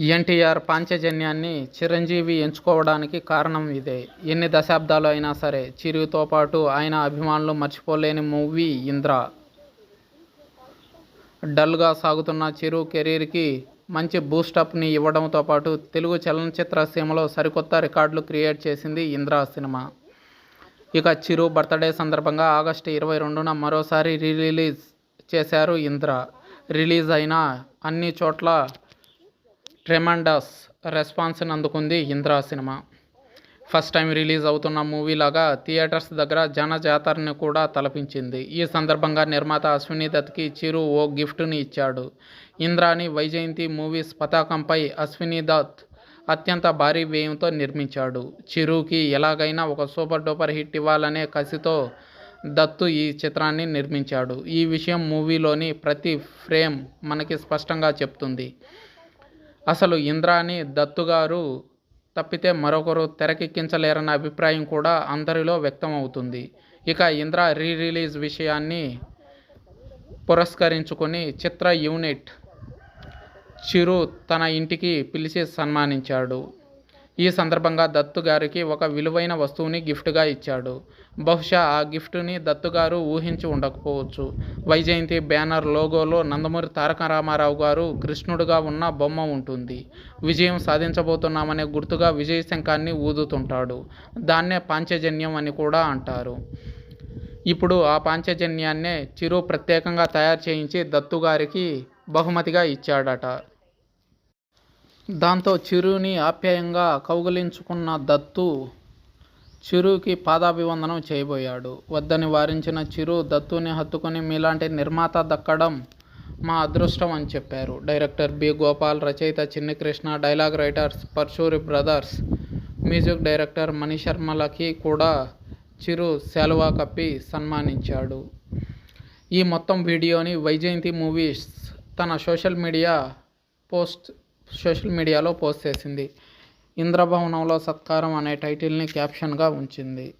ఎన్టీఆర్ పాంచజన్యాన్ని చిరంజీవి ఎంచుకోవడానికి కారణం ఇదే. ఎన్ని దశాబ్దాలు అయినా సరే చిరుతో పాటు ఆయన అభిమానులు మర్చిపోలేని మూవీ ఇంద్ర. డల్గా సాగుతున్న చిరు కెరీర్కి మంచి బూస్టప్ని ఇవ్వడంతో పాటు తెలుగు చలనచిత్ర సీమలో సరికొత్త రికార్డులు క్రియేట్ చేసింది ఇంద్ర సినిమా. ఇక చిరు బర్త్డే సందర్భంగా ఆగస్టు ఇరవై రెండున మరోసారి రిలీజ్ చేశారు ఇంద్ర. రిలీజ్ అయిన అన్ని చోట్ల ట్రెమండస్ రెస్పాన్స్ని అందుకుంది ఇంద్రా సినిమా. ఫస్ట్ టైం రిలీజ్ అవుతున్న మూవీ లాగా థియేటర్స్ దగ్గర జన జాతరని కూడా తలపించింది. ఈ సందర్భంగా నిర్మాత అశ్విని దత్కి చిరు ఓ గిఫ్ట్ని ఇచ్చాడు. ఇంద్రాని వైజయంతి మూవీస్ పతాకంపై అశ్విని దత్ అత్యంత భారీ వ్యయంతో నిర్మించాడు. చిరుకి ఎలాగైనా ఒక సూపర్ డూపర్ హిట్ ఇవ్వాలనే కసితో దత్తు ఈ చిత్రాన్ని నిర్మించాడు. ఈ విషయం మూవీలోని ప్రతి ఫ్రేమ్ మనకి స్పష్టంగా చెప్తుంది. అసలు ఇంద్రాని దత్తుగారు తప్పితే మరొకరు తెరకెక్కించలేరన్న అభిప్రాయం కూడా అందరిలో వ్యక్తమవుతుంది. ఇక ఇంద్ర రీ రిలీజ్ విషయాన్ని పురస్కరించుకొని చిత్ర యూనిట్ చిరు తన ఇంటికి పిలిచి సన్మానించాడు. ఈ సందర్భంగా దత్తు గారికి ఒక విలువైన వస్తువుని గిఫ్ట్గా ఇచ్చాడు. బహుశా ఆ గిఫ్ట్ని దత్తు గారు ఊహించి ఉండకపోవచ్చు. వైజయంతి బ్యానర్ లోగోలో నందమూరి తారక రామారావు గారు కృష్ణుడుగా ఉన్న బొమ్మ ఉంటుంది. విజయం సాధించబోతున్నామనే గుర్తుగా విజయ శంఖాన్ని ఊదుతుంటాడు. దాన్నే పాంచజన్యం అని కూడా అంటారు. ఇప్పుడు ఆ పాంచజన్యాన్నే చిరు ప్రత్యేకంగా తయారు చేయించి దత్తు గారికి బహుమతిగా ఇచ్చాడట. దాంతో చిరుని ఆప్యాయంగా కౌగిలించుకున్న దత్తు చిరుకి పాదాభివందనం చేయబోయాడు. వద్దని వారించిన చిరు దత్తుని హత్తుకొని మీలాంటి నిర్మాత దక్కడం మా అదృష్టం అని చెప్పారు. Director B. గోపాల్ రచయిత Chinni Krishna dialogue writers Paruchuri brothers music director మణిశర్మలకి కూడా చిరు శాలువా కప్పి సన్మానించాడు. ఈ మొత్తం వీడియోని వైజయంతి మూవీస్ తన సోషల్ మీడియా పోస్ట్ సోషల్ మీడియాలో పోస్ట్ చేసింది. ఇంద్రభవనంలో సత్కారం అనే టైటిల్ని క్యాప్షన్గా ఉంచింది.